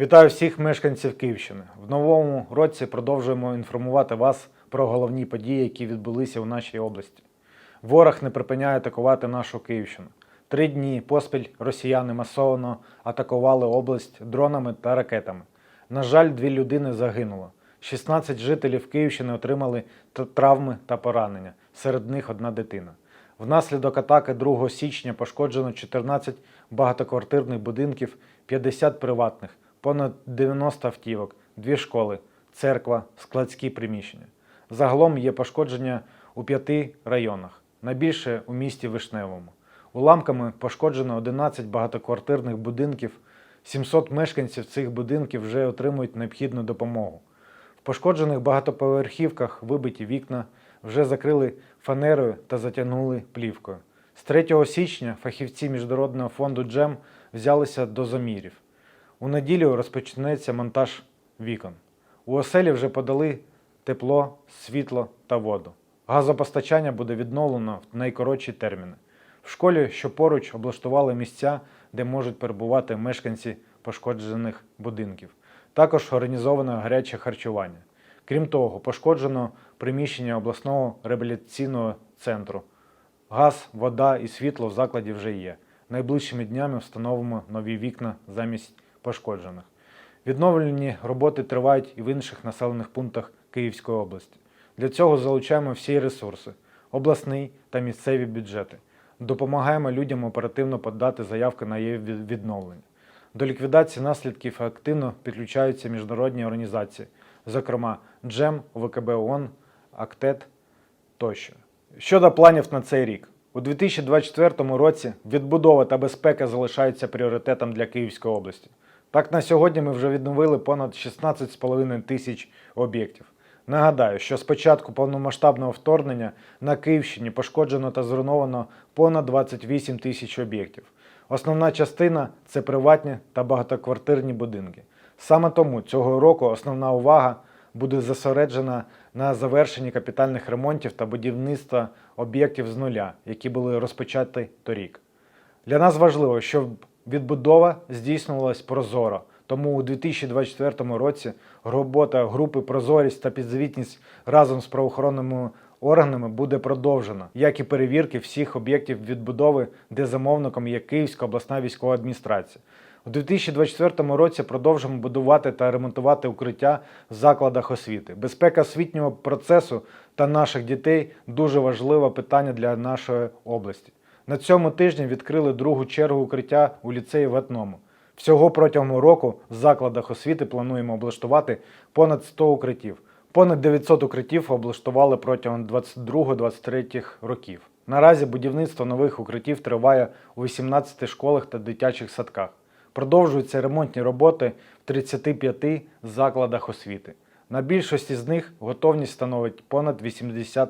Вітаю всіх мешканців Київщини. В новому році продовжуємо інформувати вас про головні події, які відбулися у нашій області. Ворог не припиняє атакувати нашу Київщину. Три дні поспіль росіяни масово атакували область дронами та ракетами. На жаль, дві людини загинуло. 16 жителів Київщини отримали травми та поранення. Серед них одна дитина. Внаслідок атаки 2 січня пошкоджено 14 багатоквартирних будинків, 50 приватних, понад 90 автівок, дві школи, церква, складські приміщення. Загалом є пошкодження у п'яти районах, найбільше у місті Вишневому. Уламками пошкоджено 11 багатоквартирних будинків. 700 мешканців цих будинків вже отримують необхідну допомогу. В пошкоджених багатоповерхівках вибиті вікна, вже закрили фанерою та затягнули плівкою. З 3 січня фахівці Міжнародного фонду Джем взялися до замірів. У неділю розпочнеться монтаж вікон. У оселі вже подали тепло, світло та воду. Газопостачання буде відновлено в найкоротші терміни. В школі, що поруч, облаштували місця, де можуть перебувати мешканці пошкоджених будинків. Також організовано гаряче харчування. Крім того, пошкоджено приміщення обласного реабілітаційного центру. Газ, вода і світло в закладі вже є. Найближчими днями встановимо нові вікна замість пошкоджених. Відновлені роботи тривають і в інших населених пунктах Київської області. Для цього залучаємо всі ресурси обласний та місцеві бюджети. Допомагаємо людям оперативно подати заявки на її відновлення. До ліквідації наслідків активно підключаються міжнародні організації, зокрема Джем, ВКБ ООН, АКТЕТ тощо. Щодо планів на цей рік, у 2024 році відбудова та безпека залишаються пріоритетом для Київської області. Так, на сьогодні ми вже відновили понад 16,5 тисяч об'єктів. Нагадаю, що з початку повномасштабного вторгнення на Київщині пошкоджено та зруйновано понад 28 тисяч об'єктів. Основна частина це приватні та багатоквартирні будинки. Саме тому цього року основна увага буде зосереджена на завершенні капітальних ремонтів та будівництва об'єктів з нуля, які були розпочаті торік. Для нас важливо, щоб відбудова здійснювалась прозоро. Тому у 2024 році робота групи Прозорість та підзвітність разом з правоохоронними органами буде продовжена, як і перевірки всіх об'єктів відбудови, де замовником є Київська обласна військова адміністрація. У 2024 році продовжимо будувати та ремонтувати укриття в закладах освіти. Безпека освітнього процесу та наших дітей дуже важливе питання для нашої області. На цьому тижні відкрили другу чергу укриття у ліцеї в Етному. Всього протягом року в закладах освіти плануємо облаштувати понад 100 укриттів. Понад 900 укриттів облаштували протягом 22-23 років. Наразі будівництво нових укриттів триває у 18 школах та дитячих садках. Продовжуються ремонтні роботи в 35 закладах освіти. На більшості з них готовність становить понад 80%.